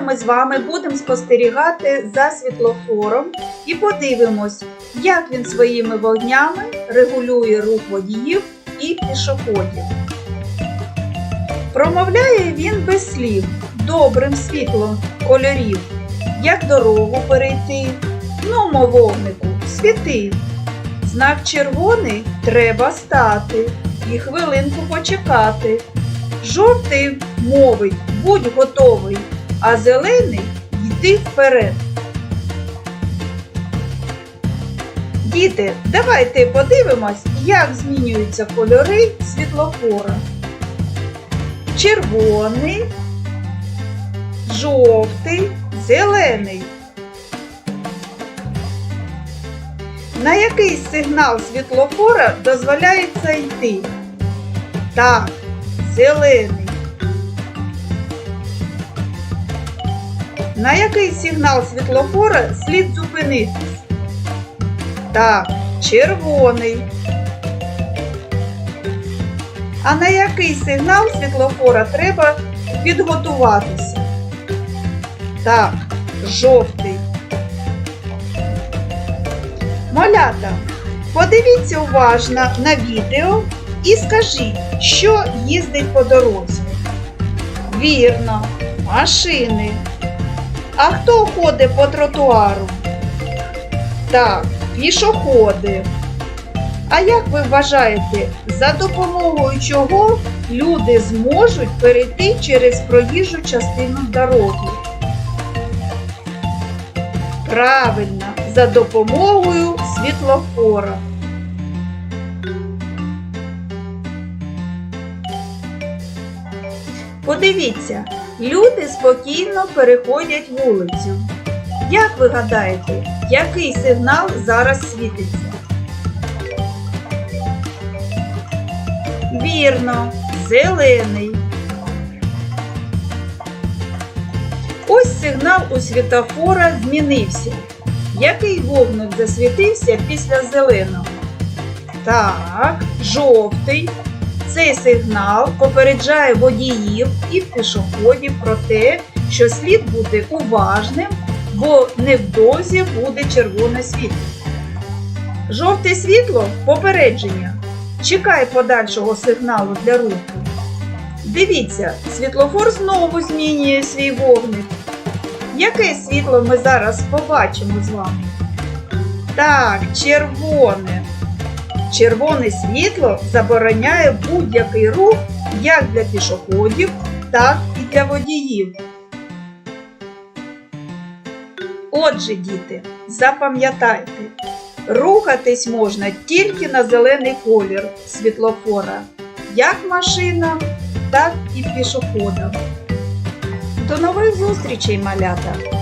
ми з вами будемо спостерігати за світлофором і подивимось, як він своїми вогнями регулює рух водіїв і пішоходів. Промовляє він без слів, добрим світлом кольорів, як дорогу перейти. Ну, вогнику, світи. Знак червоний треба стати і хвилинку почекати. Жовтий мовить, будь готовий, а зелений йди вперед. Діти, давайте подивимось, як змінюються кольори світлофора. Червоний, жовтий, зелений. На який сигнал світлофора дозволяється йти? Так, зелений. На який сигнал світлофора слід зупинитись? Так, червоний. А на який сигнал світлофора треба підготуватися? Так, жовтий. Малята, подивіться уважно на відео і скажіть, що їздить по дорозі. Вірно, машини. А хто ходить по тротуару? Так, пішоходи. А як ви вважаєте, за допомогою чого люди зможуть перейти через проїжджу частину дороги? Правильно, за допомогою світлофора. Подивіться, люди спокійно переходять вулицю. Як ви гадаєте, який сигнал зараз світиться? Вірно, зелений. Ось сигнал у світофора змінився. Який вогник засвітився після зеленого? Так, жовтий. Цей сигнал попереджає водіїв і пішоходів про те, що слід бути уважним, бо невдовзі буде червоне світло. Жовте світло попередження. Чекай подальшого сигналу для руху. Дивіться, світлофор знову змінює свій вогник. Яке світло ми зараз побачимо з вами? Так, червоне. Червоне світло забороняє будь-який рух як для пішоходів, так і для водіїв. Отже, діти, запам'ятайте, рухатись можна тільки на зелений колір світлофора, як машинам, так і пішоходам. До нових зустрічей, малята!